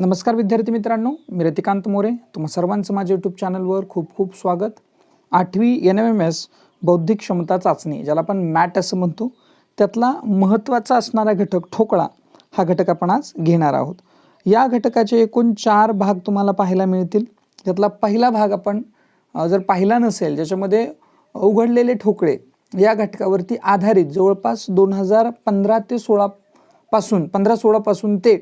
नमस्कार विद्यार्थी मित्रांनो मी रतिकांत मोरे. तुम्हा सर्वांचं माझ्या यूट्यूब चॅनलवर खूप खूप स्वागत. आठवी एन एम एम एस बौद्धिक क्षमता चाचणी ज्याला आपण मॅट असं म्हणतो त्यातला महत्त्वाचा असणारा घटक ठोकळा हा घटक आपण आज घेणार आहोत. या घटकाचे एकूण चार भाग तुम्हाला पाहायला मिळतील. त्यातला पहिला भाग आपण जर पाहिला नसेल ज्याच्यामध्ये उघडलेले ठोकळे या घटकावरती आधारित जवळपास दोन हजार पंधरा ते सोळापासून पंधरा सोळापासून ते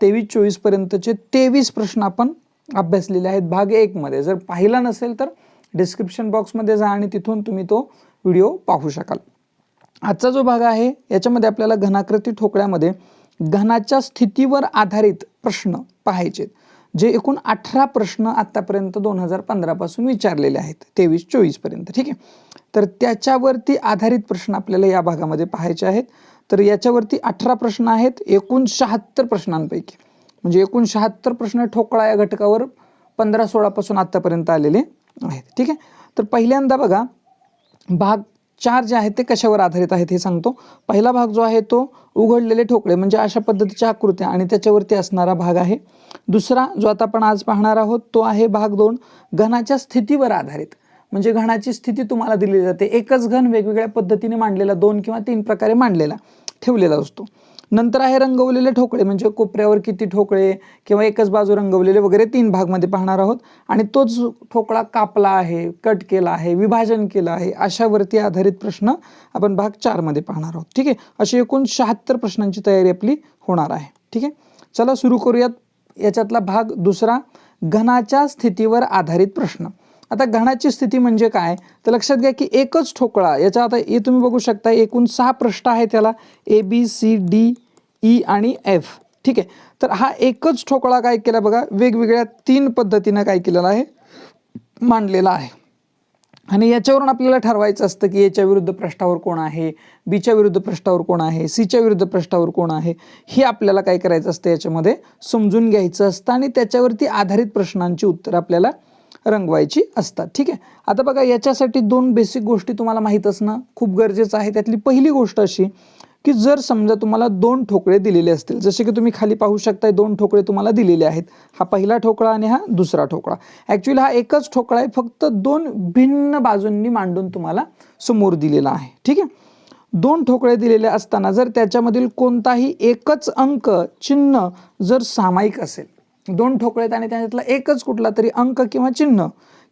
तेवीस चोवीसपर्यंतचे तेवीस प्रश्न आपण अभ्यासलेले आहेत. भाग एकमध्ये जर पाहिला नसेल तर डिस्क्रिप्शन बॉक्समध्ये जा आणि तिथून तुम्ही तो व्हिडिओ पाहू शकाल. आजचा जो भाग आहे याच्यामध्ये आपल्याला घनाकृती ठोकळ्यामध्ये घनाच्या स्थितीवर आधारित प्रश्न पाहायचे जे एकूण अठरा प्रश्न आत्तापर्यंत दोन हजार पंधरापासून विचारलेले आहेत. तेवीस चोवीसपर्यंत ठीक आहे? तर त्याच्यावरती आधारित प्रश्न आपल्याला या भागामध्ये पाहायचे आहेत. तर याच्यावरती अठरा प्रश्न आहेत एकूण शहात्तर प्रश्नांपैकी. म्हणजे एकूण शहात्तर प्रश्न ठोकळा या घटकावर पंधरा सोळापासून आत्तापर्यंत आलेले आहेत. ठीक आहे? तर पहिल्यांदा बघा भाग चार जे आहेत ते कशावर आधारित आहेत हे सांगतो. पहिला भाग जो आहे तो उघडलेले ठोकळे म्हणजे अशा पद्धतीच्या आकृत्या आणि त्याच्यावरती असणारा भाग आहे. दुसरा जो आता आपण आज पाहणार आहोत तो आहे भाग दोन घनाच्या स्थितीवर आधारित. म्हणजे घनाची स्थिती तुम्हाला दिली जाते. एकच घन वेगवेगळ्या पद्धतीने मांडलेला दोन किंवा तीन प्रकारे मांडलेला ठेवलेला असतो. नंतर आहे रंगवलेले ठोकळे म्हणजे कोपऱ्यावर किती ठोकळे किंवा एकच बाजू रंगवलेले वगैरे तीन भागमध्ये पाहणार आहोत. आणि तोच ठोकळा कापला आहे कट केला आहे विभाजन केलं आहे अशावरती आधारित प्रश्न आपण भाग चारमध्ये पाहणार आहोत. ठीक आहे? अशी एकूण शहात्तर प्रश्नांची तयारी आपली होणार आहे. ठीक आहे? चला सुरू करूयात. याच्यातला भाग दुसरा घनाच्या स्थितीवर आधारित प्रश्न. आता घणाची स्थिती म्हणजे काय? तर लक्षात घ्या की एकच ठोकळा याचा आता हे तुम्ही बघू शकता एकूण सहा पृष्ठ आहे त्याला. A B C D E आणि एफ. ठीक आहे? तर हा एकच ठोकळा काय केला बघा वेगवेगळ्या तीन पद्धतीनं काय केलेला आहे मांडलेला आहे. आणि याच्यावरून आपल्याला ठरवायचं असतं की याच्या विरुद्ध पृष्ठावर कोण आहे बीच्या विरुद्ध पृष्ठावर कोण आहे सीच्या विरुद्ध पृष्ठावर कोण आहे हे आपल्याला काय करायचं असतं याच्यामध्ये समजून घ्यायचं असतं आणि त्याच्यावरती आधारित प्रश्नांची उत्तरं आपल्याला रंगवायची असतात. ठीक आहे? आता बघा याच्यासाठी दोन बेसिक गोष्टी तुम्हाला माहीत असणं खूप गरजेचं आहे. त्यातली पहिली गोष्ट अशी की जर समजा तुम्हाला दोन ठोकळे दिलेले असतील जसे की तुम्ही खाली पाहू शकताय दोन ठोकळे तुम्हाला दिलेले आहेत. हा पहिला ठोकळा आणि हा दुसरा ठोकळा. ॲक्च्युली हा एकच ठोकळा आहे फक्त दोन भिन्न बाजूंनी मांडून तुम्हाला समोर दिलेला आहे. ठीक आहे? दोन ठोकळे दिलेले असताना जर त्याच्यामधील कोणताही एकच अंक चिन्ह जर सामायिक असेल दोन ठोकळे आहेत आणि त्याच्यातला एकच कुठला तरी अंक किंवा चिन्ह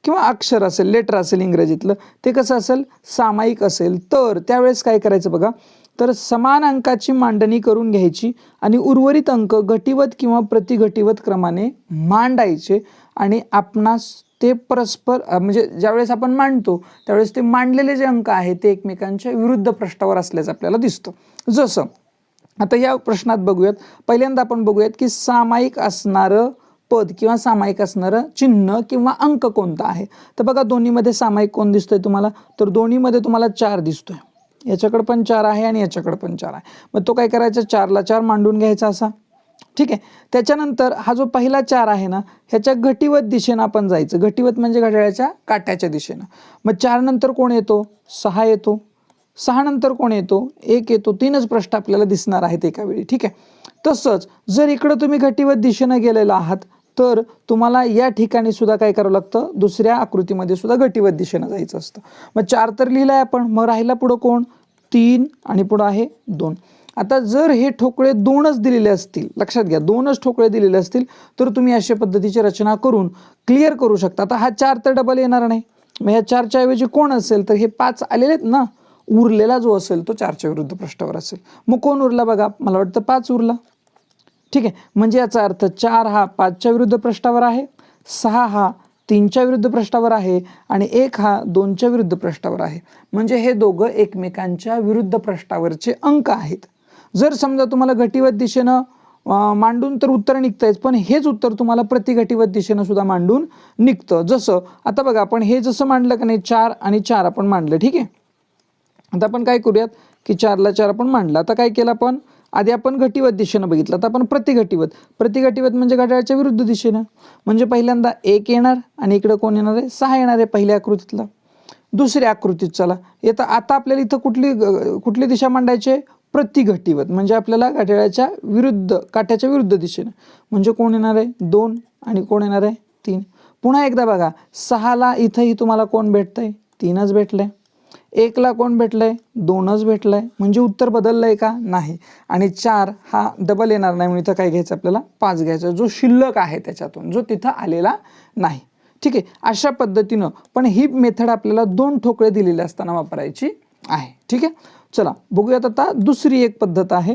किंवा अक्षर असेल लेटर असेल इंग्रजीतलं ते कसं असेल? सामायिक असेल. तर त्यावेळेस काय करायचं बघा? तर समान अंकाची मांडणी करून घ्यायची आणि उर्वरित अंक घटीवत किंवा प्रतिघटिवत क्रमाने मांडायचे आणि आपणास ते परस्पर म्हणजे ज्यावेळेस आपण मांडतो त्यावेळेस ते मांडलेले जे अंक आहेत ते एकमेकांच्या विरुद्ध पृष्ठावर असल्याचं आपल्याला दिसतं. जसं आता या प्रश्नात बघूयात. पहिल्यांदा आपण बघूयात की सामायिक असणारं पद किंवा सामायिक असणारं चिन्ह किंवा अंक कोणता आहे? तर बघा दोन्हीमध्ये सामायिक कोण दिसतोय तुम्हाला? तर दोन्हीमध्ये तुम्हाला चार दिसतोय. याच्याकडे पण चार आहे आणि याच्याकडे पण चार आहे. मग तो काय करायचा? चारला चार मांडून घ्यायचा असा. ठीक आहे. त्याच्यानंतर हा जो पहिला चार आहे ना ह्याच्या घटीवत दिशेनं आपण जायचं. घटीवत म्हणजे घड्याळ्याच्या काट्याच्या दिशेनं. मग चार नंतर कोण येतो? सहा येतो. सहा नंतर कोण येतो? एक येतो. तीनच प्रश्न आपल्याला दिसणार आहेत एका वेळी. ठीक आहे? तसंच जर इकडं तुम्ही घटीवत दिशेनं गेलेला आहात तर तुम्हाला या ठिकाणी सुद्धा काय करावं लागतं? दुसऱ्या आकृतीमध्ये सुद्धा घटीवत दिशेनं जायचं असतं. मग चार तर लिहिलं आहे आपण. मग राहिला पुढं कोण? तीन आणि पुढं आहे दोन. आता जर हे ठोकळे दोनच दिलेले असतील लक्षात घ्या दोनच ठोकळे दिलेले असतील तर तुम्ही अशा पद्धतीची रचना करून क्लिअर करू शकता. आता हा चार तर डबल येणार नाही. मग ह्या चारच्या ऐवजी कोण असेल? तर हे पाच आलेले आहेत ना? उरलेला जो असेल तो चारच्या विरुद्ध पृष्ठावर असेल. मग कोण उरला बघा? मला वाटतं पाच उरला. ठीक आहे. म्हणजे याचा अर्थ चार हा पाचच्या विरुद्ध पृष्ठावर आहे सहा हा तीनच्या विरुद्ध पृष्ठावर आहे आणि एक हा दोनच्या विरुद्ध पृष्ठावर आहे. म्हणजे हे दोघं एकमेकांच्या विरुद्ध पृष्ठावरचे अंक आहेत. जर समजा तुम्हाला घटीवत दिशेनं मांडून तर उत्तर निघतंयच पण हेच उत्तर तुम्हाला प्रतिघटीवत दिशेनं सुद्धा मांडून निघतं. जसं आता बघा आपण हे जसं मांडलं का नाही चार आणि चार आपण मांडलं ठीक आहे? आता आपण काय करूयात की चारला चार आपण मांडला. आता काय केलं आपण? आधी आपण घटीवत दिशेनं बघितलं. आता आपण प्रतिघटीवत. प्रतिघटीवत म्हणजे घड्याळाच्या विरुद्ध दिशेनं. म्हणजे पहिल्यांदा एक येणार आणि इकडं कोण येणार आहे? सहा येणार आहे पहिल्या आकृतीतला. दुसऱ्या आकृतीत चला. येतं आता आपल्याला इथं कुठली ग- कुठली दिशा मांडायची आहे? प्रतिघटिवत. म्हणजे आपल्याला घड्याळाच्या विरुद्ध काठ्याच्या विरुद्ध दिशेनं. म्हणजे कोण येणार आहे? दोन आणि कोण येणार आहे? तीन. पुन्हा एकदा बघा. सहाला इथंही तुम्हाला कोण भेटतंय? तीनच भेटलंय एकला कोण भेटलं आहे दोनच भेटलं आहे म्हणजे उत्तर बदललं आहे का? नाही. आणि चार हा डबल येणार नाही म्हणून इथं काय घ्यायचं आपल्याला? पाच घ्यायचा. जो शिल्लक आहे त्याच्यातून जो तिथं आलेला नाही. ठीक आहे? अशा पद्धतीनं पण ही मेथड आपल्याला दोन ठोकळे दिलेले असताना वापरायची आहे. ठीक आहे? चला बघूयात आता दुसरी एक पद्धत आहे.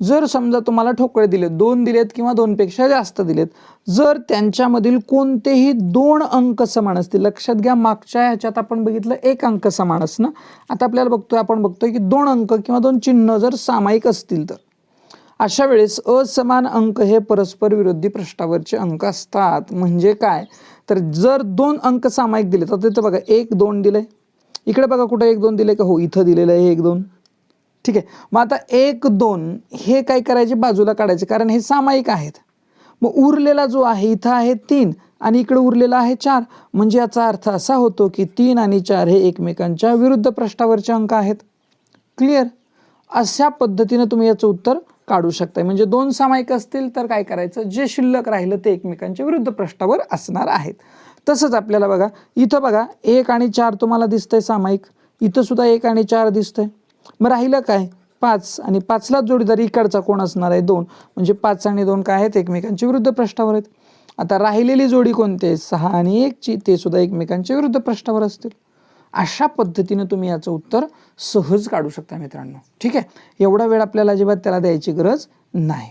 जर समजा तुम्हाला ठोकळे दिलेत दोन दिलेत किंवा दोनपेक्षा जास्त दिलेत जर त्यांच्यामधील कोणतेही दोन अंक समान असतील लक्षात घ्या मागच्या ह्याच्यात आपण बघितलं एक अंक समान असणं. आता आपल्याला बघतोय आपण बघतोय की दोन अंक किंवा दोन चिन्ह जर सामायिक असतील तर. अशा वेळेस असमान अंक हे परस्पर विरोधी पृष्ठावरचे अंक असतात. म्हणजे काय? तर जर दोन अंक सामायिक दिले तर तिथं बघा एक दोन दिले इकडे बघा कुठं एक दोन दिले का? हो इथं दिलेलं आहे एक दोन. ठीक आहे. मग आता एक दोन हे काय करायचे? बाजूला काढायचे. कारण हे सामायिक आहेत. मग उरलेला जो आहे इथं आहे तीन आणि इकडे उरलेला आहे चार. म्हणजे याचा अर्थ असा होतो की तीन आणि चार हे एकमेकांच्या विरुद्ध पृष्ठावरचे अंक आहेत. क्लिअर अशा पद्धतीनं तुम्ही याचं उत्तर काढू शकताय. म्हणजे दोन सामायिक असतील तर काय करायचं? जे शिल्लक राहिलं ते एकमेकांच्या विरुद्ध पृष्ठावर असणार आहेत. तसंच आपल्याला बघा इथं बघा एक आणि चार तुम्हाला दिसतंय सामायिक. इथं सुद्धा एक आणि चार दिसतंय. मग राहिलं काय? पाच. आणि पाचलाच जोडीदार इकडचा कोण असणार आहे? दोन. म्हणजे पाच आणि दोन काय आहेत? एकमेकांच्या विरुद्ध पृष्ठावर आहेत. आता राहिलेली जोडी कोणती? आहे सहा आणि एकची. ते सुद्धा एकमेकांच्या विरुद्ध पृष्ठावर असतील. अशा पद्धतीनं तुम्ही याचं उत्तर सहज काढू शकता मित्रांनो. ठीक आहे? एवढा वेळ आपल्याला अजिबात त्याला द्यायची गरज नाही.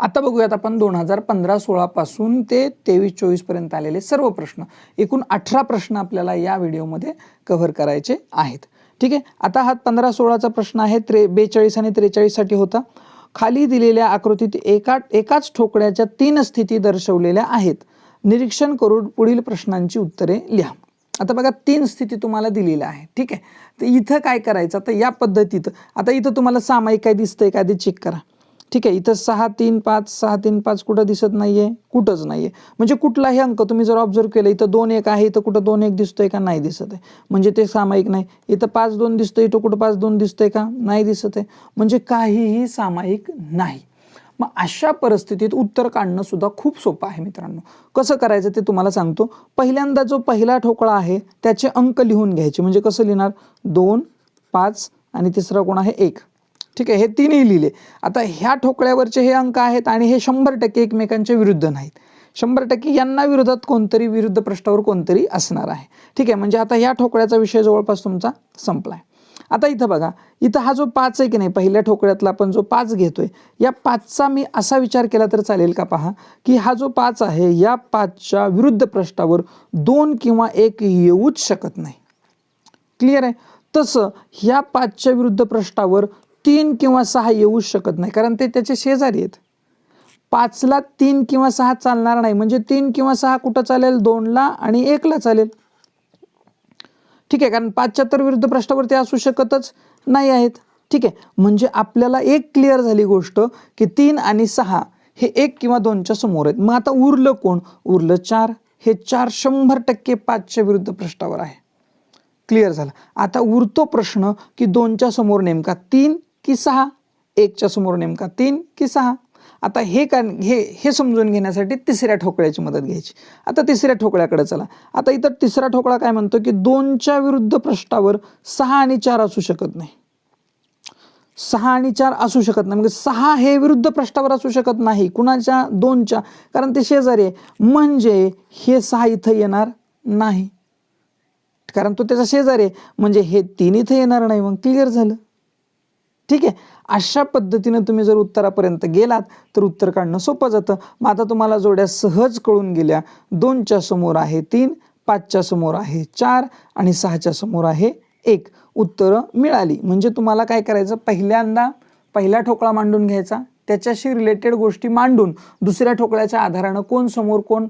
आता बघूयात आपण दोन हजार पंधरा सोळापासून ते तेवीस चोवीसपर्यंत आलेले सर्व प्रश्न. एकूण अठरा प्रश्न आपल्याला या व्हिडिओमध्ये कव्हर करायचे आहेत. ठीक आहे? आता हा पंधरा सोळाचा प्रश्न आहे त्रे बेचाळीस आणि त्रेचाळीससाठी होता. खाली दिलेल्या आकृतीत एका एकाच ठोकड्याच्या तीन स्थिती दर्शवलेल्या आहेत. निरीक्षण करून पुढील प्रश्नांची उत्तरे लिहा. आता बघा तीन स्थिती तुम्हाला दिलेल्या आहे ठीक आहे? तर इथं काय करायचं? आता या पद्धतीत आता इथं तुम्हाला सामायिक काय दिसतंय काय ते चेक करा. ठीक आहे इथं सहा तीन पाच सहा तीन पाच कुठं दिसत नाहीये कुठंच नाहीये. म्हणजे कुठलाही अंक तुम्ही जर ऑब्झर्व केलं इथं दोन एक आहे इथं कुठं दोन एक दिसतोय का नाही दिसत आहे. म्हणजे ते सामायिक नाही. इथं पाच दोन दिसतंय इथं कुठं पाच दोन दिसतंय का नाही दिसत आहे. म्हणजे काहीही सामायिक नाही. मग अशा परिस्थितीत उत्तर काढणं सुद्धा खूप सोपं आहे मित्रांनो. कसं करायचं ते तुम्हाला सांगतो. पहिल्यांदा जो पहिला ठोकळा आहे त्याचे अंक लिहून घ्यायचे. म्हणजे कसं लिहिणार? दोन पाच आणि तिसरा कोण आहे? एक. ठीक आहे हे तीनही लिहिले. आता ह्या ठोकळ्यावरचे हे अंक आहेत आणि हे शंभर टक्के एकमेकांच्या विरुद्ध नाहीत. शंभर टक्के यांना विरोधात कोणतरी विरुद्ध पृष्ठावर कोणतरी असणार आहे. ठीक आहे म्हणजे आता ह्या ठोकळ्याचा विषय जवळपास तुमचा संपला आहे आता इथं बघा इथं हा जो पाच आहे की नाही पहिल्या ठोकळ्यातला आपण जो पाच घेतोय या पाचचा मी असा विचार केला तर चालेल का पहा की हा जो पाच आहे या पाचच्या विरुद्ध पृष्ठावर दोन किंवा एक येऊच शकत नाही. क्लिअर आहे? तसं ह्या पाचच्या विरुद्ध पृष्ठावर तीन किंवा सहा येऊच शकत नाही कारण ते त्याचे शेजारी आहेत. पाचला तीन किंवा सहा चालणार नाही म्हणजे तीन किंवा सहा कुठं चालेल? दोनला आणि एकला चालेल. ठीक आहे कारण पाचच्या तर विरुद्ध प्रश्नावरती असू शकतच नाही आहेत. ठीक आहे म्हणजे आपल्याला एक क्लिअर झाली गोष्ट की तीन आणि सहा हे एक किंवा दोनच्या समोर आहेत. मग आता उरलं कोण? उरलं चार. हे चार शंभर टक्के पाचच्या विरुद्ध पृष्ठावर आहे. क्लिअर झालं. आता उरतो प्रश्न की दोनच्या समोर नेमका तीन की सहा एकच्या समोर नेमका तीन की सहा आता हे का हे हे समजून घेण्यासाठी तिसऱ्या ठोकळ्याची मदत घ्यायची. आता तिसऱ्या ठोकळ्याकडे चला. आता इथं तिसरा ठोकळा काय म्हणतो की दोनच्या विरुद्ध पृष्ठावर सहा आणि चार असू शकत नाही. सहा आणि चार असू शकत नाही. म्हणजे सहा हे विरुद्ध पृष्ठावर असू शकत नाही. कुणाच्या? दोनच्या. कारण ते शेजारी आहे. म्हणजे हे सहा इथं येणार नाही. कारण तो त्याचा शेजारी आहे. म्हणजे हे तीन इथं येणार नाही. मग क्लिअर झालं. ठीक आहे? अशा पद्धतीनं तुम्ही जर उत्तरापर्यंत गेलात तर उत्तर काढणं सोपं जातं. मग आता तुम्हाला जोड्या सहज कळून गेल्या. दोनच्या समोर आहे तीन पाचच्या समोर आहे चार आणि सहाच्या समोर आहे एक. उत्तरं मिळाली. म्हणजे तुम्हाला काय करायचं? पहिल्यांदा पहिला ठोकळा मांडून घ्यायचा. त्याच्याशी रिलेटेड गोष्टी मांडून दुसऱ्या ठोकळ्याच्या आधारानं कोण समोर कोण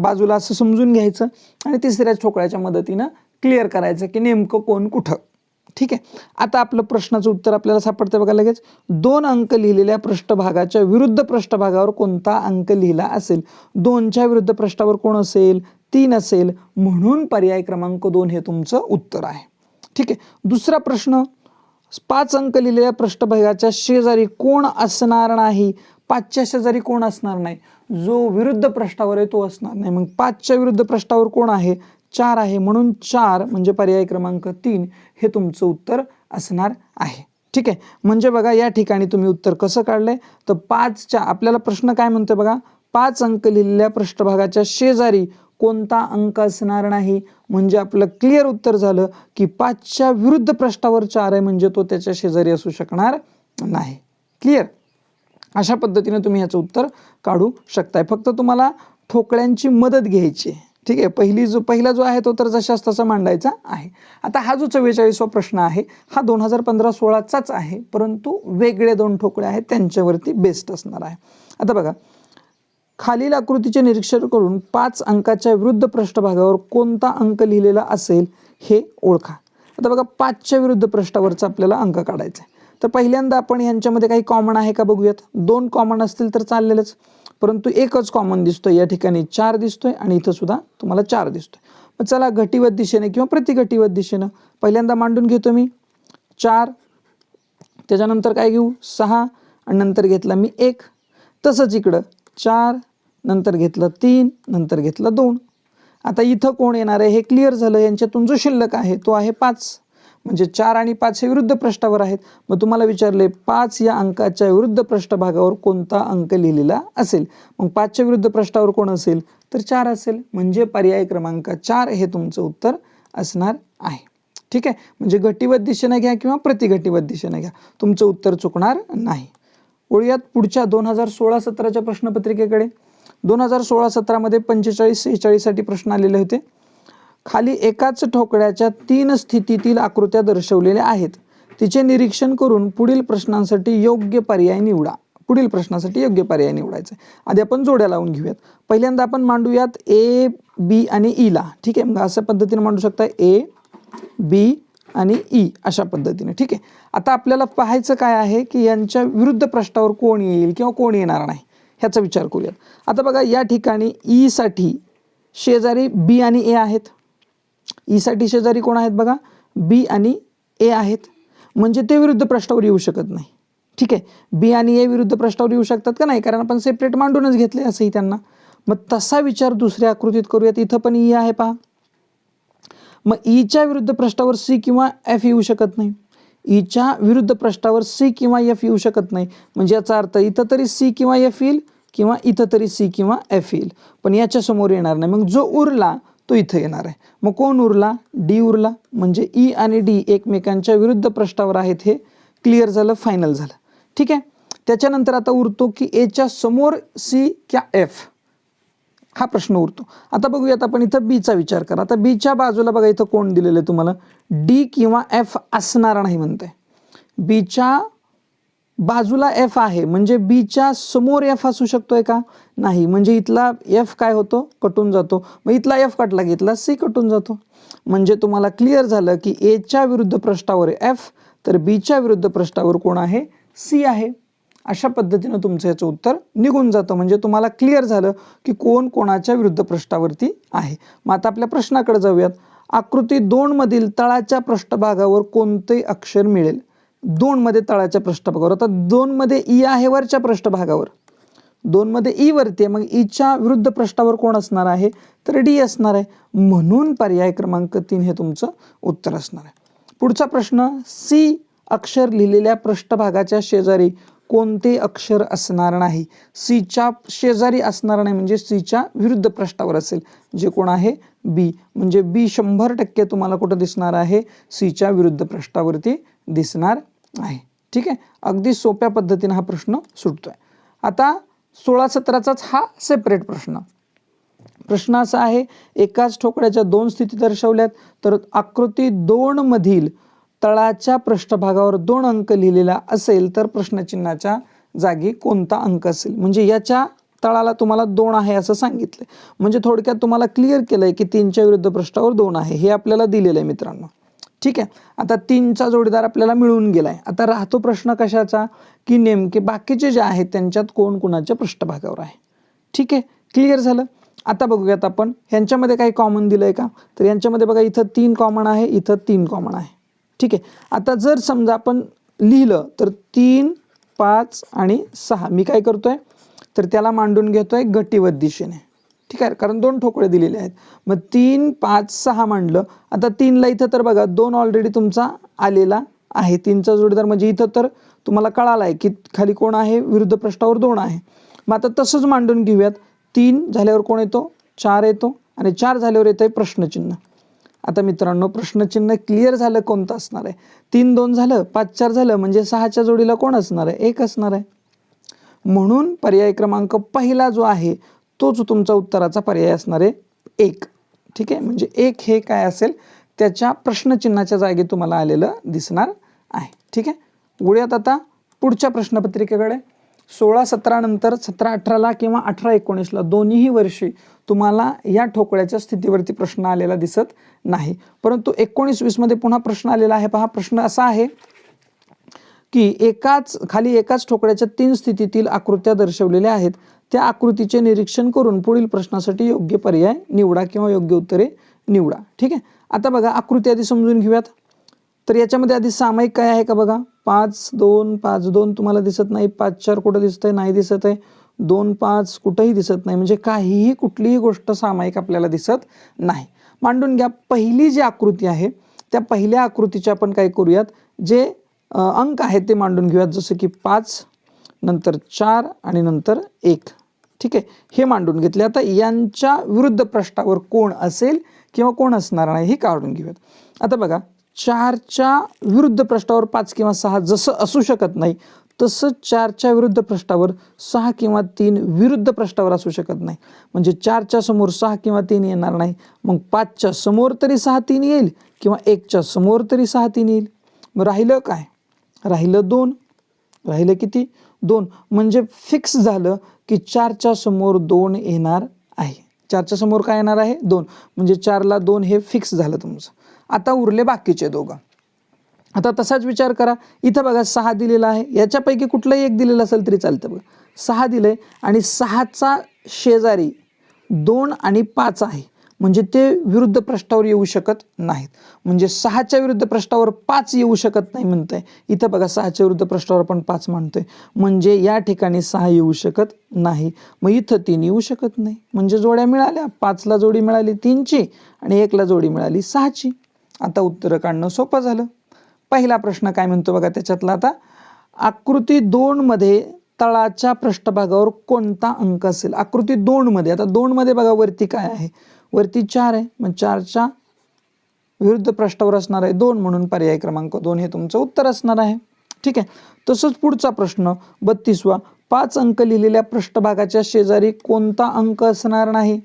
बाजूला असं समजून घ्यायचं आणि तिसऱ्या ठोकळ्याच्या मदतीनं क्लिअर करायचं की नेमकं कोण कुठं. ठीक आहे? आता आपलं प्रश्नाचं उत्तर आपल्याला सापडतं बघा लगेच. दोन अंक लिहिलेल्या पृष्ठभागाच्या विरुद्ध पृष्ठभागावर कोणता अंक लिहिला असेल? दोनच्या विरुद्ध पृष्ठावर कोण असेल? तीन असेल. म्हणून पर्याय क्रमांक दोन हे तुमचं उत्तर आहे. ठीक आहे? दुसरा प्रश्न. पाच अंक लिहिलेल्या पृष्ठभागाच्या शेजारी कोण असणार नाही? पाचच्या शेजारी कोण असणार नाही? जो विरुद्ध पृष्ठावर आहे तो असणार नाही. मग पाचच्या विरुद्ध पृष्ठावर कोण आहे? चार आहे म्हणून चार म्हणजे पर्याय क्रमांक तीन हे तुमचं उत्तर असणार आहे. ठीक आहे? म्हणजे बघा या ठिकाणी तुम्ही उत्तर कसं काढलंय? तर पाचच्या आपल्याला प्रश्न काय म्हणतोय बघा? पाच अंक लिहिलेल्या पृष्ठभागाच्या शेजारी कोणता अंक असणार नाही? म्हणजे आपलं क्लिअर उत्तर झालं की पाचच्या विरुद्ध पृष्ठावर चार आहे म्हणजे तो त्याच्या शेजारी असू शकणार नाही. क्लिअर अशा पद्धतीने तुम्ही याचं उत्तर काढू शकताय. फक्त तुम्हाला ठोकळ्यांची मदत घ्यायची आहे. ठीक आहे पहिली जो पहिला जो आहे तो तर जशाच तसा मांडायचा आहे. आता हा जो चव्वेचाळीसवा प्रश्न आहे हा दोन हजार पंधरा सोळाचाच आहे परंतु वेगळे दोन ठोकळे आहेत त्यांच्यावरती बेस्ट असणार आहे. आता बघा खालील आकृतीचे निरीक्षण करून पाच अंकाच्या विरुद्ध पृष्ठभागावर कोणता अंक लिहिलेला असेल हे ओळखा. आता बघा पाचच्या विरुद्ध पृष्ठावरचा आपल्याला अंक काढायचा आहे. तर पहिल्यांदा आपण यांच्यामध्ये काही कॉमन आहे का बघूयात? दोन कॉमन असतील तर चाललेलंच. परंतु एकच कॉमन दिसतोय. या ठिकाणी चार दिसतोय आणि इथं सुद्धा तुम्हाला चार दिसतोय. मग चला घटीवत दिशेने किंवा प्रतिघटीवत दिशेनं पहिल्यांदा मांडून घेतो मी. चार त्याच्यानंतर काय घेऊ? सहा आणि नंतर घेतला मी एक. तसंच इकडं. चार नंतर घेतलं तीन नंतर घेतलं दोन. आता इथं कोण येणार आहे? हे क्लिअर झालं. यांच्यातून जो शिल्लक आहे तो आहे पाच. म्हणजे चार आणि पाच हे विरुद्ध पृष्ठावर आहेत. मग तुम्हाला विचारले पाच या अंकाच्या विरुद्ध पृष्ठभागावर कोणता अंक लिहिलेला असेल? मग पाचच्या विरुद्ध पृष्ठावर कोण असेल? तर चार असेल. म्हणजे पर्याय क्रमांक चार हे तुमचं उत्तर असणार आहे. ठीक आहे? म्हणजे घटीवत दिशेने घ्या किंवा प्रतिघटीवत दिशेने घ्या. तुमचं उत्तर चुकणार नाही. वळूयात पुढच्या दोन हजार सोळा सतराच्या प्रश्नपत्रिकेकडे. दोन हजार सोळा सतरामध्ये पंचेचाळीस सेहेचाळीससाठी प्रश्न आलेले होते. खाली एकाच ठोकळ्याच्या तीन स्थितीतील आकृत्या दर्शवलेल्या आहेत. तिचे निरीक्षण करून पुढील प्रश्नांसाठी योग्य पर्याय निवडा. पुढील प्रश्नासाठी योग्य पर्याय निवडायचा. आहे. आधी आपण जोड्या लावून घेऊयात. पहिल्यांदा आपण मांडूयात ए बी आणि e ईला ठीक आहे? मग अशा पद्धतीने मांडू शकता ए बी आणि ई अशा पद्धतीने. ठीक आहे? आता आपल्याला पाहायचं काय आहे की यांच्या विरुद्ध पृष्ठावर कोण येईल किंवा कोण येणार नाही? ह्याचा विचार करूयात. आता बघा या ठिकाणी e ईसाठी शेजारी बी आणि ए आहेत. ईसाठी शेजारी कोण आहेत बघा? बी आणि ए आहेत. म्हणजे ते विरुद्ध पृष्ठावर येऊ शकत नाही. ठीक आहे? बी आणि ए विरुद्ध पृष्ठावर येऊ शकतात का नाही? कारण आपण सेपरेट मांडूनच घेतले असंही त्यांना. मग तसा विचार दुसऱ्या आकृतीत करूयात. इथं पण ई आहे पहा. मग ईच्या विरुद्ध पृष्ठावर सी किंवा एफ येऊ शकत नाही. ईच्या विरुद्ध पृष्ठावर सी किंवा एफ येऊ शकत नाही. म्हणजे याचा अर्थ इथं तरी सी किंवा एफ येईल किंवा इथं तरी सी किंवा एफ येईल. पण याच्यासमोर येणार नाही. मग जो उरला तो इथं येणार आहे. मग कोण उरला? डी उरला. म्हणजे ई आणि डी एकमेकांच्या विरुद्ध पृष्ठावर आहेत हे क्लिअर झालं फायनल झालं. ठीक आहे? त्याच्यानंतर आता उरतो की एच्या समोर सी क्या एफ हा प्रश्न उरतो. आता बघूयात आपण इथं बीचा विचार करा. आता बीच्या बाजूला बघा इथं कोण दिलेलं आहे तुम्हाला? डी किंवा एफ असणार नाही म्हणते बीच्या बाजूला एफ आहे म्हणजे बीच्या समोर एफ असू शकतोय का? नाही म्हणजे इथला एफ काय होतो? कटून जातो. मग इथला एफ कटला की इथला सी कटून जातो. म्हणजे तुम्हाला क्लिअर झालं की एच्या विरुद्ध पृष्ठावर एफ तर बीच्या विरुद्ध पृष्ठावर कोण आहे? सी आहे. अशा पद्धतीनं तुमचं याचं उत्तर निघून जातं. म्हणजे तुम्हाला क्लिअर झालं की कोण कोणाच्या विरुद्ध पृष्ठावरती आहे. मग आता आपल्या प्रश्नाकडे जाऊयात. आकृती दोनमधील तळाच्या पृष्ठभागावर कोणते अक्षर मिळेल? दोनमध्ये तळाच्या पृष्ठभागावर. आता दोनमध्ये ई आहे वरच्या पृष्ठभागावर. दोनमध्ये ई वरती आहे मग ईच्या विरुद्ध पृष्ठावर कोण असणार आहे? तर डी असणार आहे. म्हणून पर्याय क्रमांक तीन हे तुमचं उत्तर असणार आहे. पुढचा प्रश्न सी अक्षर लिहिलेल्या पृष्ठभागाच्या शेजारी कोणते अक्षर असणार नाही? सीच्या शेजारी असणार नाही म्हणजे सीच्या विरुद्ध पृष्ठावर असेल. जे कोण आहे? बी. म्हणजे बी शंभर टक्के तुम्हाला कुठं दिसणार आहे? सीच्या विरुद्ध पृष्ठावरती दिसणार आहे. ठीक आहे? अगदी सोप्या पद्धतीने हा प्रश्न सुटतोय. आता सोळा सतराचाच हा सेपरेट प्रश्न. प्रश्न असा आहे एकाच ठोकळ्याच्या दोन स्थिती दर्शवल्यात तर आकृती दोन मधील तळाच्या पृष्ठभागावर दोन अंक लिहिलेला असेल तर प्रश्नचिन्हाच्या जागी कोणता अंक असेल? म्हणजे याच्या तळाला तुम्हाला दोन आहे असं सांगितलं म्हणजे थोडक्यात तुम्हाला क्लिअर केलंय की तीनच्या विरुद्ध पृष्ठावर दोन आहे. हे आपल्याला दिलेलं आहे मित्रांनो. ठीक आहे? आता तीनचा जोडीदार आपल्याला मिळून गेला आहे आता राहतो प्रश्न कशाचा? की नेमके बाकीचे जे आहेत त्यांच्यात कोण कोणाच्या पृष्ठभागावर आहे? ठीक आहे? क्लिअर झालं? आता बघूयात आपण. ह्यांच्यामध्ये काही कॉमन दिलं आहे का? तर यांच्यामध्ये बघा इथं तीन कॉमन आहे इथं तीन कॉमन आहे. ठीक आहे? आता जर समजा आपण लिहिलं तर तीन पाच आणि सहा. मी काय करतोय? तर त्याला मांडून घेतोय गटीवत दिशेने. ठीक आहे कारण दोन ठोकळे दिलेले आहेत. मग तीन पाच सहा मांडलं. आता तीनला इथं तर बघा दोन ऑलरेडी तुमचा आलेला आहे. तीनचा जोडीदार म्हणजे इथं तर तुम्हाला कळाला आहे की खाली कोण आहे विरुद्ध पृष्ठावर दोन आहे. मग आता तसंच मांडून घेऊयात. तीन झाल्यावर कोण येतो? चार येतो. आणि चार झाल्यावर येतं आहे प्रश्नचिन्ह. आता मित्रांनो प्रश्नचिन्ह क्लिअर झालं कोणतं असणार आहे? तीन दोन झालं पाच चार झालं म्हणजे सहाच्या जोडीला कोण असणार आहे? एक असणार आहे. म्हणून पर्याय क्रमांक पहिला जो आहे तोच तुमचा उत्तराचा पर्याय असणार आहे एक. ठीक आहे? म्हणजे एक हे काय असेल? त्याच्या प्रश्नचिन्हाच्या जागी तुम्हाला आलेलं दिसणार आहे. ठीक आहे? वळूयात आता पुढच्या प्रश्नपत्रिकेकडे. सोळा सतरा नंतर सतरा अठराला किंवा अठरा एकोणीसला दोन्हीही वर्षी तुम्हाला या ठोकळ्याच्या स्थितीवरती प्रश्न आलेला दिसत नाही. परंतु एकोणीस वीसमध्ये पुन्हा प्रश्न आलेला आहे. पहा प्रश्न असा आहे की एकाच खाली एकाच ठोकळ्याच्या तीन स्थितीतील आकृत्या दर्शवलेल्या आहेत. त्या आकृतीचे निरीक्षण करून पुढील प्रश्नासाठी योग्य पर्याय निवडा किंवा योग्य उत्तरे निवडा. ठीक आहे? आता बघा आकृती आधी समजून घेऊयात. तर याच्यामध्ये आधी सामायिक काय आहे का बघा? पाच दोन पाच दोन तुम्हाला दिसत नाही. पाच चार कुठं दिसत आहे नाही दिसत आहे. दोन पाच कुठंही दिसत नाही. म्हणजे काहीही कुठलीही गोष्ट सामायिक आपल्याला दिसत नाही. मांडून घ्या पहिली जी आकृती आहे त्या पहिल्या आकृतीचे आपण काय करूयात? जे अंक आहेत ते मांडून घेऊयात. जसं की पाच नंतर चार आणि नंतर एक. ठीक आहे? हे मांडून घेतले. आता यांच्या विरुद्ध पृष्ठावर कोण असेल किंवा कोण असणार नाही हे काढून घेऊयात. आता बघा चारच्या विरुद्ध पृष्ठावर पाच किंवा सहा जसं असू शकत नाही तसं चारच्या विरुद्ध पृष्ठावर सहा किंवा तीन विरुद्ध पृष्ठावर असू शकत नाही. म्हणजे चारच्या समोर सहा किंवा तीन येणार नाही. मग पाचच्या समोर तरी सहा तीन येईल किंवा एकच्या समोर तरी सहा तीन येईल. मग राहिलं काय? राहिलं दोन. राहिलं किती? दोन म्हणजे फिक्स झालं की चारच्या समोर दोन येणार आहे. चारच्या समोर काय येणार आहे? दोन. म्हणजे चारला दोन हे फिक्स झालं तुमचं. आता उरले बाकीचे दोघं. आता तसाच विचार करा. इथं बघा सहा दिलेला आहे. याच्यापैकी कुठलंही एक दिलेलं असेल तरी चालतं बघा. सहा दिलं आहे आणि सहाचा शेजारी दोन आणि पाच आहे. म्हणजे ते विरुद्ध पृष्ठावर येऊ शकत नाहीत. म्हणजे सहाच्या विरुद्ध पृष्ठावर पाच येऊ शकत नाही म्हणतंय. इथं बघा सहाच्या विरुद्ध पृष्ठावर आपण पाच मांडतोय म्हणजे या ठिकाणी सहा येऊ शकत नाही. मग इथं तीन येऊ शकत नाही. म्हणजे जोड्या मिळाल्या. पाचला जोडी मिळाली तीनची आणि एकला जोडी मिळाली सहाची. आता उत्तरं काढणं सोपं झालं. पहिला प्रश्न काय म्हणतो बघा त्याच्यातला आता? आकृती दोनमध्ये तळाच्या पृष्ठभागावर कोणता अंक असेल? आकृती दोनमध्ये आता दोनमध्ये बघा वरती काय आहे? वरती चार आहे. मग चारच्या विरुद्ध पृष्ठावर असणार आहे दोन म्हणून पर्याय क्रमांक दोन हे तुमचं उत्तर असणार आहे. ठीक आहे. तसंच पुढचा प्रश्न बत्तीसवा. पाच अंक लिहिलेल्या पृष्ठभागाच्या शेजारी कोणता अंक असणार नाही?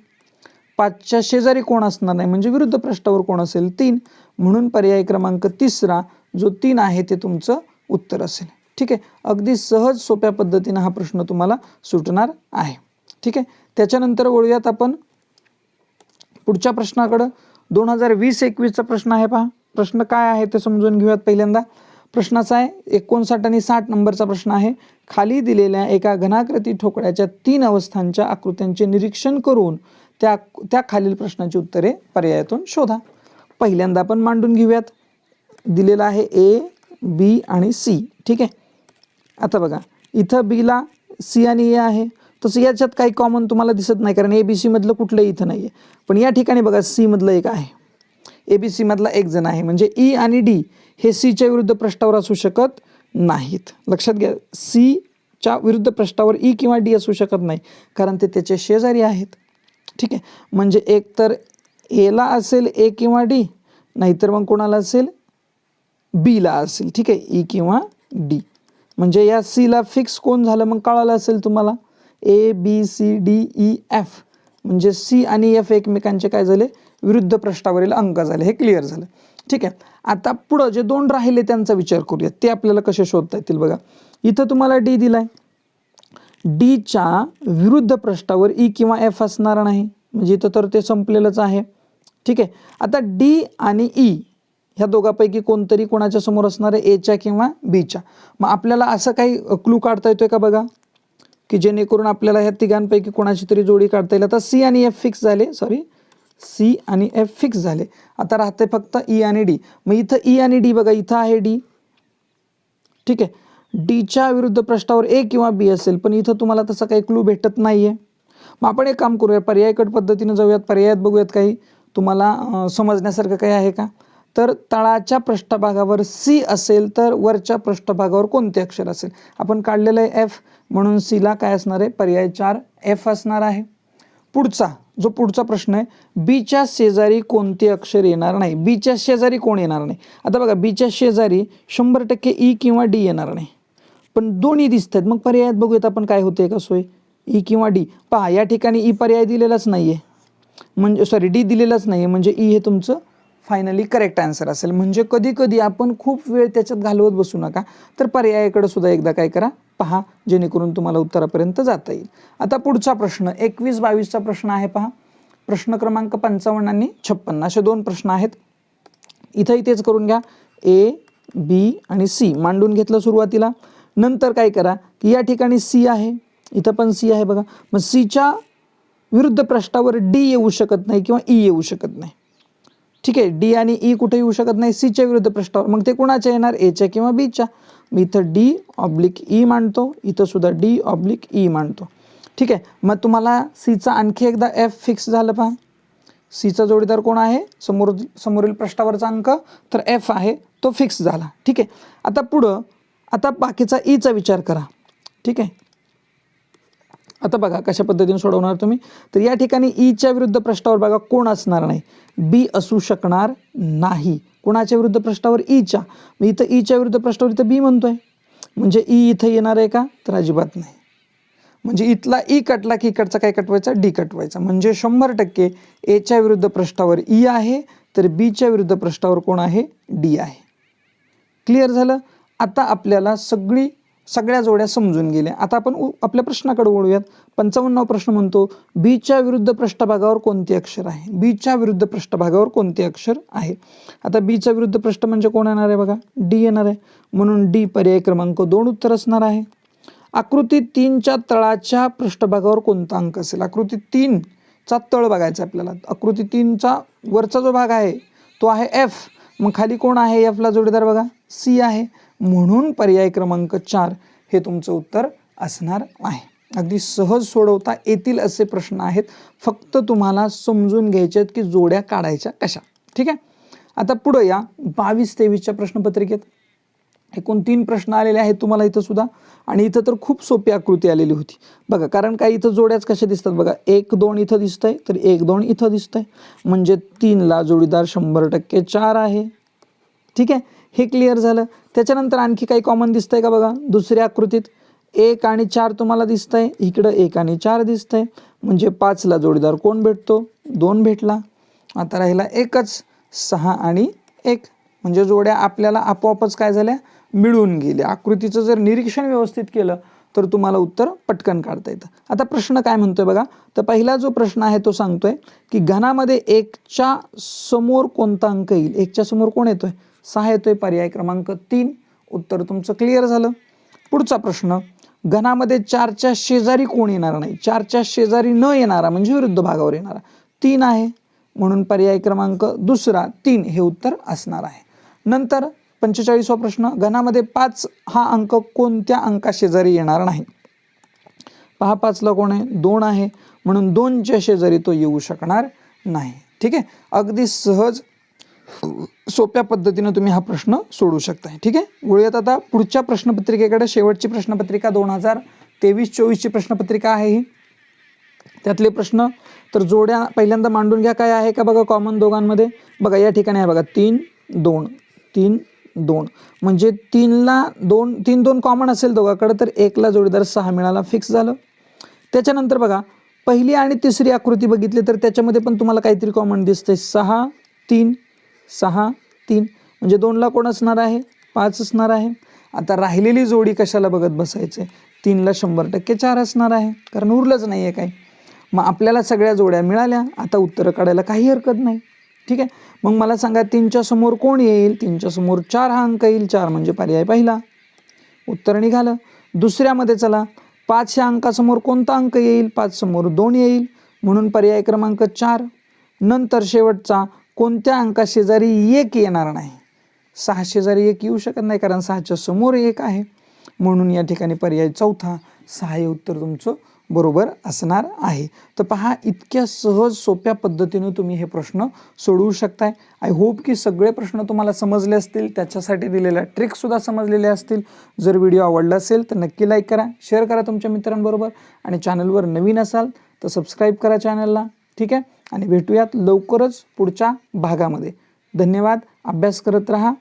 पाचच्या शेजारी कोण असणार नाही? म्हणजे विरुद्ध पृष्ठावर कोण असेल? तीन. म्हणून पर्याय क्रमांक तिसरा जो तीन आहे ते तुमचं उत्तर असेल. ठीक आहे. अगदी सहज सोप्या पद्धतीनं हा प्रश्न तुम्हाला सुटणार आहे. ठीक आहे. त्याच्यानंतर वळूयात आपण पुढच्या प्रश्नाकडं. दोन हजार वीस एकवीसचा प्रश्न आहे पहा. प्रश्न काय आहे ते समजून घेऊयात पहिल्यांदा. प्रश्नाचा आहे एकोणसाठ आणि साठ नंबरचा प्रश्न आहे. खाली दिलेल्या एका घनाकृती ठोकळ्याच्या तीन अवस्थांच्या आकृत्यांचे निरीक्षण करून त्या त्या खालील प्रश्नाची उत्तरे पर्यायातून शोधा. पहिल्यांदा आपण मांडून घेऊयात. दिलेला आहे ए बी आणि सी ठीक आहे? आता बघा. इथं बीला सी आणि ए आहे. तसं याच्यात काही कॉमन तुम्हाला दिसत नाही कारण ए बी सीमधलं कुठलंही इथं नाही आहे पण या ठिकाणी बघा सीमधलं एक आहे. ए बी सीमधला एक जण आहे. म्हणजे ई आणि डी हे सीच्या विरुद्ध पृष्ठावर असू शकत नाहीत. लक्षात घ्या सीच्या विरुद्ध पृष्ठावर ई e किंवा डी असू शकत नाही कारण ते त्याचे शेजारी आहेत. ठीक आहे? म्हणजे एक तर एला असेल ए किंवा डी नाहीतर मग कोणाला असेल? बीला असेल. ठीक आहे? ई किंवा डी म्हणजे या सीला फिक्स कोण झालं? मग कळालं असेल तुम्हाला? A B C D E F म्हणजे सी आणि एफ एकमेकांचे काय झाले? विरुद्ध पृष्ठावरील अंक झाले. हे क्लिअर झालं. ठीक आहे. आता पुढं जे दोन राहिले त्यांचा विचार करूया ते आपल्याला कसे शोधता येतील बघा. इथं तुम्हाला डी दिलाय. डीच्या विरुद्ध पृष्ठावर ई e किंवा एफ असणार नाही. म्हणजे इथं तर ते संपलेलंच आहे. ठीक आहे. आता डी आणि ई ह्या दोघांपैकी कोणतरी कोणाच्या समोर असणार आहे? एच्या किंवा बीच्या मग आपल्याला असं काही क्लू काढता येतोय का बघा? की जेणेकरून आपल्याला ह्या तिघांपैकी कोणाची तरी जोडी काढता येईल. आता सी आणि एफ फिक्स झाले. सॉरी सी आणि एफ फिक्स झाले. आता राहते फक्त ई आणि डी मग इथं ई आणि डी बघा. इथं आहे डी ठीक आहे. डीच्या विरुद्ध प्रश्नावर ए किंवा बी असेल पण इथं तुम्हाला तसं काही क्लू भेटत नाही आहे मग आपण एक काम करूया. पर्यायकट पद्धतीनं जाऊयात. पर्यायात बघूयात काही. तुम्हाला समजण्यासारखं काही आहे का? तर तळाच्या पृष्ठभागावर सी असेल तर वरच्या पृष्ठभागावर कोणते अक्षर असेल? आपण काढलेलं आहे एफ म्हणून सीला काय असणार आहे? पर्याय चार एफ असणार आहे. पुढचा जो पुढचा प्रश्न आहे बीच्या शेजारी कोणते अक्षर येणार नाही? बीच्या शेजारी कोण येणार नाही? आता बघा बीच्या शेजारी शंभर टक्के ई किंवा डी येणार नाही. पण दोन्ही दिसत आहेत मग पर्यायात बघूयात आपण काय होते का सोय? ई किंवा डी पहा या ठिकाणी ई पर्याय दिलेलाच नाही आहे म्हणजे सॉरी डी दिलेलाच नाही आहे म्हणजे ई हे तुमचं फायनली करेक्ट आन्सर असेल. म्हणजे कधी कधी आपण खूप वेळ त्याच्यात घालवत बसू नका. तर पर्यायाकडे सुद्धा एकदा काय करा. पहा जेणेकरून तुम्हाला उत्तरापर्यंत जाता येईल. आता पुढचा प्रश्न एकवीस बावीसचा प्रश्न आहे पहा. प्रश्न क्रमांक पंचावन्न आणि छप्पन्न असे दोन प्रश्न आहेत. इथं इथेच करून घ्या. ए बी आणि सी मांडून घेतलं सुरुवातीला. नंतर काय करा की या ठिकाणी सी आहे. इथं पण सी आहे बघा. मग सीच्या विरुद्ध प्रश्नावर डी येऊ शकत नाही किंवा ई येऊ शकत नाही. ठीक आहे डी आणि ई कुठे येऊ शकत नाही सीच्या विरुद्ध प्रश्नावर. मग ते कुणाच्या येणार? एच्या किंवा बीच्या मी इथं डी ऑब्लिक ई मांडतो इथं सुद्धा डी ऑब्लिक ई मांडतो. ठीक आहे मग तुम्हाला सीचा आणखी एकदा एफ फिक्स झालं पहा. सीचा जोडीदार कोण आहे? समोर समोरील पृष्ठावरचा अंक. तर एफ आहे तो फिक्स झाला. ठीक आहे आता पुढं आता बाकीचा e ईचा विचार करा. ठीक आहे आता बघा कशा पद्धतीने सोडवणार तुम्ही. तर या ठिकाणी ईच्या विरुद्ध प्रश्नावर बघा कोण असणार नाही. बी असू शकणार नाही. कोणाच्या विरुद्ध प्रश्नावर? ईच्या. मग इथं ईच्या विरुद्ध प्रश्नावर इथं बी म्हणतोय. म्हणजे ई इथं येणार आहे का? तर अजिबात नाही. म्हणजे इथला ई कटला की इकडचा काय कटवायचा? डी कटवायचा. म्हणजे शंभर टक्के एच्या विरुद्ध पृष्ठावर ई e आहे तर बीच्या विरुद्ध पृष्ठावर कोण आहे? डी आहे. क्लिअर झालं? आता आपल्याला सगळी सगळ्या जोड्या समजून गेल्या. आता आपण उ- आपल्या प्रश्नाकडे वळूयात. पंचावन्नाव प्रश्न म्हणतो. बीच्या विरुद्ध पृष्ठभागावर कोणते अक्षर आहे? बीच्या विरुद्ध पृष्ठभागावर कोणते अक्षर आहे? आता बीच्या विरुद्ध पृष्ठ म्हणजे कोण येणार आहे बघा? डी येणार आहे. म्हणून डी पर्याय क्रमांक दोन उत्तर असणार आहे. आकृती तीनच्या तळाच्या पृष्ठभागावर कोणता अंक असेल? आकृती तीनचा तळ बघायचा आपल्याला. आकृती तीनचा वरचा जो भाग आहे तो आहे एफ मग खाली कोण आहे एफला जोडीदार बघा? सी आहे. म्हणून पर्याय क्रमांक चार हे तुमचं उत्तर असणार आहे. अगदी सहज सोडवता येतील असे प्रश्न आहेत. फक्त तुम्हाला समजून घ्यायचे आहेत की जोड्या काढायच्या कशा. ठीक आहे? आता पुढं या बावीस तेवीसच्या प्रश्नपत्रिकेत. एकूण तीन प्रश्न आलेले आहेत तुम्हाला इथं सुद्धा. आणि इथं तर खूप सोपी आकृती आलेली होती. बघा कारण काय इथं जोड्याच कशा दिसतात बघा. एक दोन इथं दिसतंय तर एक दोन इथं दिसतंय. म्हणजे तीनला जोडीदार शंभर टक्के चार आहे. ठीक आहे? हे क्लिअर झालं. त्याच्यानंतर आणखी काही कॉमन दिसतंय का बघा? दुसऱ्या आकृतीत एक आणि चार तुम्हाला दिसतंय. इकडं एक आणि चार दिसतंय. म्हणजे पाचला जोडीदार कोण भेटतो? दोन भेटला. आता राहिला एकच सहा आणि एक. म्हणजे जोड्या आपल्याला आपोआपच काय झाल्या? मिळून गेल्या. आकृतीचं जर निरीक्षण व्यवस्थित केलं तर तुम्हाला उत्तर पटकन काढता येतं. आता प्रश्न काय म्हणतोय बघा? तर पहिला जो प्रश्न आहे तो सांगतोय की घनामध्ये एकच्या समोर कोणता अंक येईल? एकच्या समोर कोण येतोय? सहा येतोय पर्याय क्रमांक तीन. उत्तर तुमचं क्लिअर झालं. पुढचा प्रश्न घनामध्ये चारच्या शेजारी कोण येणार नाही? चारच्या शेजारी न येणारा म्हणजे विरुद्ध भागावर येणारा तीन आहे. म्हणून पर्याय क्रमांक दुसरा तीन हे उत्तर असणार आहे. नंतर पंचेचाळीसवा प्रश्न घनामध्ये पाच हा अंक कोणत्या अंका शेजारी येणार नाही? पहा पाचला कोण आहे? दोन आहे. म्हणून दोनच्या शेजारी तो येऊ शकणार नाही. ठीक आहे? अगदी सहज सोप्या पद्धतीनं तुम्ही हा प्रश्न सोडू शकताय. ठीक आहे? वळूयात आता पुढच्या प्रश्नपत्रिकेकडे. शेवटची प्रश्नपत्रिका दोन हजार तेवीस चोवीसची प्रश्नपत्रिका आहे ही. त्यातले प्रश्न तर जोड्या पहिल्यांदा मांडून घ्या काय आहे का बघा कॉमन दोघांमध्ये? बघा या ठिकाणी आहे बघा तीन दोन तीन दोन. म्हणजे तीनला दोन तीन दोन कॉमन असेल दोघाकडे तर एकला जोडीदार सहा मिळाला फिक्स झालं. त्याच्यानंतर बघा पहिली आणि तिसरी आकृती बघितली तर त्याच्यामध्ये पण तुम्हाला काहीतरी कॉमन दिसतंय. सहा तीन सहा तीन म्हणजे दोनला कोण असणार आहे? पाच असणार आहे. आता राहिलेली जोडी कशाला बघत बसायचं? तीनला शंभर टक्के चार असणार आहे. कारण उरलंच नाही आहे काही. मग आपल्याला सगळ्या जोड्या मिळाल्या. आता उत्तरं काढायला काही हरकत नाही. ठीक आहे? मग मला सांगा तीनच्या समोर कोण येईल? तीनच्या समोर चार हा अंक येईल. चार म्हणजे पर्याय पहिला. उत्तर निघालं. दुसऱ्यामध्ये चला. पाच ह्या अंकासमोर कोणता अंक येईल? पाच समोर दोन येईल. म्हणून पर्याय क्रमांक चार. नंतर शेवटचा कोणत्या अंकाशेजारी एक येणार नाही? सहा शेजारी एक येऊ शकत नाही कारण सहाच्या समोर एक आहे. म्हणून या ठिकाणी पर्याय चौथा सहा हे उत्तर तुमचं बरोबर असणार आहे. तर पहा इतक्या सहज सोप्या पद्धतीने तुम्ही हे प्रश्न सोडवू शकताय. आय होप की सगळे प्रश्न तुम्हाला समजले असतील. त्याच्यासाठी दिलेल्या ट्रिकसुद्धा समजलेल्या असतील. जर व्हिडिओ आवडला असेल तर नक्की लाईक करा शेअर करा तुमच्या मित्रांबरोबर आणि चॅनलवर नवीन असाल तर सबस्क्राईब करा चॅनलला ठीक आहे? आणि भेटूयात लवकरच पुढच्या भागामध्ये. धन्यवाद. अभ्यास करत रहा.